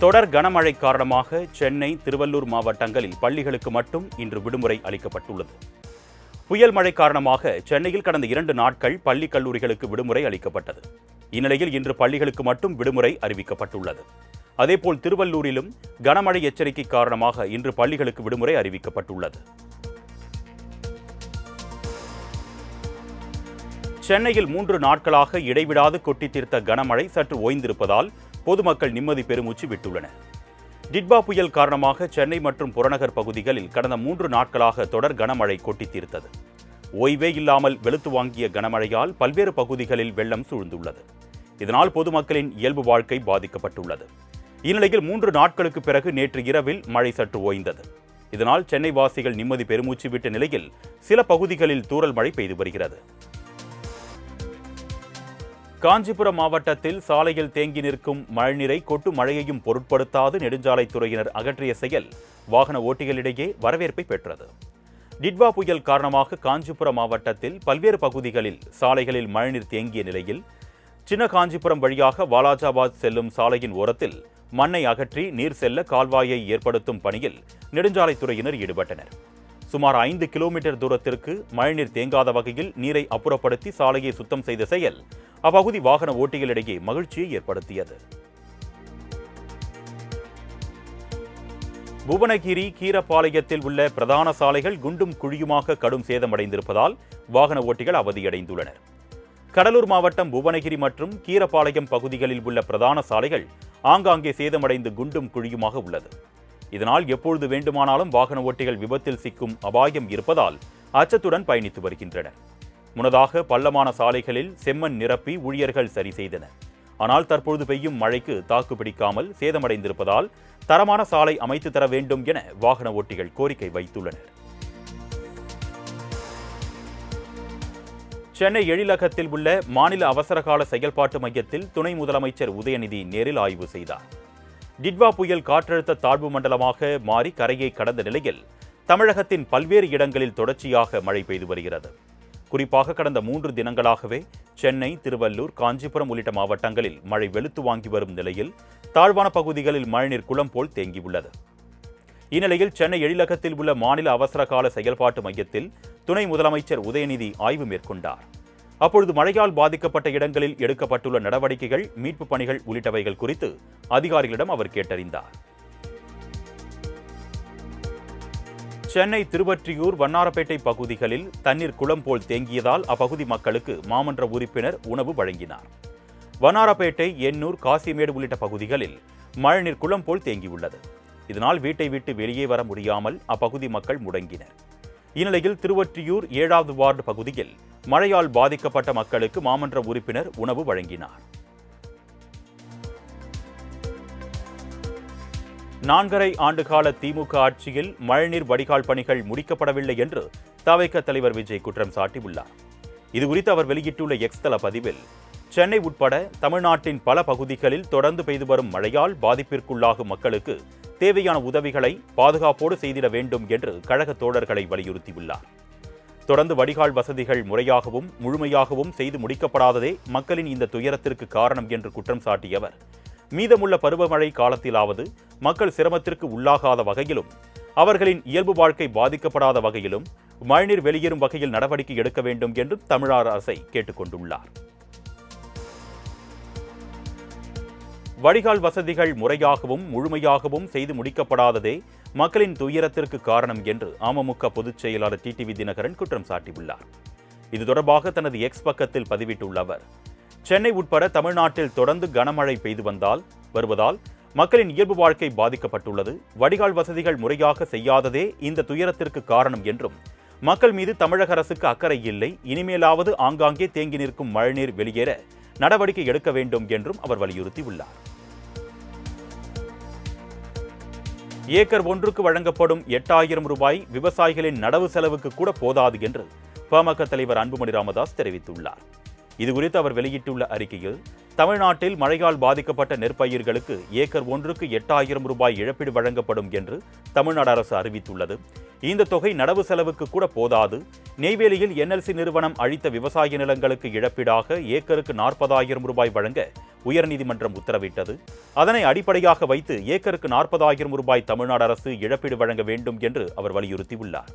தொடர் கனமழை காரணமாக சென்னை திருவள்ளூர் மாவட்டங்களில் பள்ளிகளுக்கு மட்டும் இன்று விடுமுறை அளிக்கப்பட்டுள்ளது. புயல் மழை காரணமாக சென்னையில் கடந்த இரண்டு நாட்கள் பள்ளி கல்லூரிகளுக்கு விடுமுறை அளிக்கப்பட்டது. இந்நிலையில் இன்று பள்ளிகளுக்கு மட்டும் விடுமுறை அறிவிக்கப்பட்டுள்ளது. அதேபோல் திருவள்ளூரிலும் கனமழை எச்சரிக்கை காரணமாக இன்று பள்ளிகளுக்கு விடுமுறை அறிவிக்கப்பட்டுள்ளது. சென்னையில் மூன்று நாட்களாக இடைவிடாது கொட்டி தீர்த்த கனமழை சற்று ஓய்ந்திருப்பதால் பொதுமக்கள் நிம்மதி பெருமூச்சு விட்டுள்ளனர். டிட்பா புயல் காரணமாக சென்னை மற்றும் புறநகர் பகுதிகளில் கடந்த மூன்று நாட்களாக தொடர் கனமழை கொட்டி தீர்த்தது. ஓய்வே இல்லாமல் வெளுத்து வாங்கிய கனமழையால் பல்வேறு பகுதிகளில் வெள்ளம் சூழ்ந்துள்ளது. இதனால் பொதுமக்களின் இயல்பு வாழ்க்கை பாதிக்கப்பட்டுள்ளது. இந்நிலையில் மூன்று நாட்களுக்கு பிறகு நேற்று இரவில் மழை சற்று ஓய்ந்தது. இதனால் சென்னை வாசிகள் நிம்மதி பெருமூச்சு விட்ட நிலையில் சில பகுதிகளில் தூறல் மழை பெய்து வருகிறது. காஞ்சிபுரம் மாவட்டத்தில் சாலையில் தேங்கி நிற்கும் மழைநீரை கொட்டு மழையையும் பொருட்படுத்தாது நெடுஞ்சாலைத்துறையினர் அகற்றிய செயல் வாகன ஓட்டிகளிடையே வரவேற்பை பெற்றது. டிட்வா புயல் காரணமாக காஞ்சிபுரம் மாவட்டத்தில் பல்வேறு பகுதிகளில் சாலைகளில் மழைநீர் தேங்கிய நிலையில் சின்ன காஞ்சிபுரம் வழியாக வாலாஜாபாத் செல்லும் சாலையின் ஓரத்தில் மண்ணை அகற்றி நீர் செல்ல கால்வாயை ஏற்படுத்தும் பணியில் நெடுஞ்சாலைத்துறையினர் ஈடுபட்டனர். சுமார் ஐந்து கிலோமீட்டர் தூரத்திற்கு மழைநீர் தேங்காத வகையில் நீரை அப்புறப்படுத்தி சாலையை சுத்தம் செய்த செயல் அப்பகுதி வாகன ஓட்டிகளிடையே மகிழ்ச்சியை ஏற்படுத்தியது. புவனகிரி கீரப்பாளையத்தில் உள்ள பிரதான சாலைகள் குண்டும் குழியுமாக கடும் சேதமடைந்திருப்பதால் வாகன ஓட்டிகள் அவதியடைந்துள்ளனர். கடலூர் மாவட்டம் புவனகிரி மற்றும் கீரப்பாளையம் பகுதிகளில் உள்ள பிரதான சாலைகள் ஆங்காங்கே சேதமடைந்து குண்டும் குழியுமாக உள்ளது. இதனால் எப்பொழுது வேண்டுமானாலும் வாகன ஓட்டிகள் விபத்தில் சிக்கும் அபாயம் இருப்பதால் அச்சத்துடன் பயணித்து வருகின்றனர். முன்னதாக பள்ளமான சாலைகளில் செம்மண் நிரப்பி ஊழியர்கள் சரி செய்தனர். ஆனால் தற்பொழுது பெய்யும் மழைக்கு தாக்கு பிடிக்காமல் சேதமடைந்திருப்பதால் தரமான சாலை அமைத்து தர வேண்டும் என வாகன ஓட்டிகள் கோரிக்கை வைத்துள்ளனர். சென்னை எழிலகத்தில் உள்ள மாநில அவசரகால செயல்பாட்டு மையத்தில் துணை முதலமைச்சர் உதயநிதி நேரில் ஆய்வு செய்தார். டிட்வா புயல் காற்றழுத்த தாழ்வு மண்டலமாக மாறி கரையை கடந்த நிலையில் தமிழகத்தின் பல்வேறு இடங்களில் தொடர்ச்சியாக மழை பெய்து வருகிறது. குறிப்பாக கடந்த மூன்று தினங்களாகவே சென்னை திருவள்ளூர் காஞ்சிபுரம் உள்ளிட்ட மாவட்டங்களில் மழை வெளுத்து வாங்கி வரும் நிலையில் தாழ்வான பகுதிகளில் மழைநீர் குளம் போல் தேங்கியுள்ளது. இந்நிலையில் சென்னை எழிலகத்தில் உள்ள மாநில அவசர கால செயல்பாட்டு மையத்தில் துணை முதலமைச்சர் உதயநிதி ஆய்வு மேற்கொண்டார். அப்பொழுது மழையால் பாதிக்கப்பட்ட இடங்களில் எடுக்கப்பட்டுள்ள நடவடிக்கைகள் மீட்புப் பணிகள் உள்ளிட்டவைகள் குறித்து அதிகாரிகளிடம் அவர் கேட்டறிந்தார். சென்னை திருவற்றியூர் வண்ணாரப்பேட்டை பகுதிகளில் தண்ணீர் குளம் போல் தேங்கியதால் அப்பகுதி மக்களுக்கு மாமன்ற உறுப்பினர் உணவு வழங்கினார். வண்ணாரப்பேட்டை எண்ணூர் காசிமேடு உள்ளிட்ட பகுதிகளில் மழைநீர் குளம் போல் தேங்கியுள்ளது. இதனால் வீட்டை விட்டு வெளியே வர முடியாமல் அப்பகுதி மக்கள் முடங்கினர். இந்நிலையில் திருவற்றியூர் ஏழாவது வார்டு பகுதியில் மழையால் பாதிக்கப்பட்ட மக்களுக்கு மாமன்ற உறுப்பினர் உணவு வழங்கினார். நான்கரை ஆண்டுகால திமுக ஆட்சியில் மழைநீர் வடிகால் பணிகள் முடிக்கப்படவில்லை என்று தவைக்க தலைவர் விஜய் குற்றம் சாட்டியுள்ளார். இதுகுறித்து அவர் வெளியிட்டுள்ள எக்ஸ் தள பதிவில் சென்னை உட்பட தமிழ்நாட்டின் பல பகுதிகளில் தொடர்ந்து பெய்து வரும் மழையால் பாதிப்பிற்குள்ளாகும் மக்களுக்கு தேவையான உதவிகளை பாதுகாப்போடு செய்திட வேண்டும் என்று கழக தோழர்களை வலியுறுத்தியுள்ளார். தொடர்ந்து வடிகால் வசதிகள் முறையாகவும் முழுமையாகவும் செய்து முடிக்கப்படாததே மக்களின் இந்த துயரத்திற்கு காரணம் என்று குற்றம் சாட்டியவர். மீதமுள்ள பருவமழை காலத்திலாவது மக்கள் சிரமத்திற்கு உள்ளாகாத வகையிலும் அவர்களின் இயல்பு வாழ்க்கை பாதிக்கப்படாத வகையிலும் மழைநீர் வெளியேறும் வகையில் நடவடிக்கை எடுக்க வேண்டும் என்றும் தமிழக அரசை கேட்டுக்கொண்டுள்ளார். வடிகால் வசதிகள் முறையாகவும் முழுமையாகவும் செய்து முடிக்கப்படாததே மக்களின் துயரத்திற்கு காரணம் என்று அமமுக பொதுச் செயலாளர் டிடிவி தினகரன் குற்றம் சாட்டியுள்ளார். இது தொடர்பாக தனது எக்ஸ் பக்கத்தில் பதிவிட்டுள்ள அவர் சென்னை உட்பட தமிழ்நாட்டில் தொடர்ந்து கனமழை பெய்து வந்தால் வருவதால் மக்களின் இயல்பு வாழ்க்கை பாதிக்கப்பட்டுள்ளது. வடிகால் வசதிகள் முறையாக செய்யாததே இந்த துயரத்திற்கு காரணம் என்றும் மக்கள் மீது தமிழக அரசுக்கு அக்கறை இல்லை. இனிமேலாவது ஆங்காங்கே தேங்கி நிற்கும் மழைநீர் வெளியேற நடவடிக்கை எடுக்க வேண்டும் என்றும் அவர் வலியுறுத்தியுள்ளார். ஏக்கர் ஒன்றுக்கு வழங்கப்படும் எட்டாயிரம் ரூபாய் விவசாயிகளின் நடவு செலவுக்கு கூட போதாது என்று பாமக தலைவர் அன்புமணி ராமதாஸ் தெரிவித்துள்ளார். இதுகுறித்து அவர் வெளியிட்டுள்ள அறிக்கையில் தமிழ்நாட்டில் மழையால் பாதிக்கப்பட்ட நெற்பயிர்களுக்கு ஏக்கர் ஒன்றுக்கு எட்டாயிரம் ரூபாய் இழப்பீடு வழங்கப்படும் என்று தமிழ்நாடு அரசு அறிவித்துள்ளது. இந்த தொகை நடவு செலவுக்கு கூட போதாது. நெய்வேலியில் என்எல்சி நிறுவனம் அழித்த விவசாய நிலங்களுக்கு இழப்பீடாக ஏக்கருக்கு நாற்பதாயிரம் ரூபாய் வழங்க உயர்நீதிமன்றம் உத்தரவிட்டது. அதனை அடிப்படையாக வைத்து ஏக்கருக்கு நாற்பதாயிரம் ரூபாய் தமிழ்நாடு அரசு இழப்பீடு வழங்க வேண்டும் என்று அவர் வலியுறுத்தியுள்ளார்.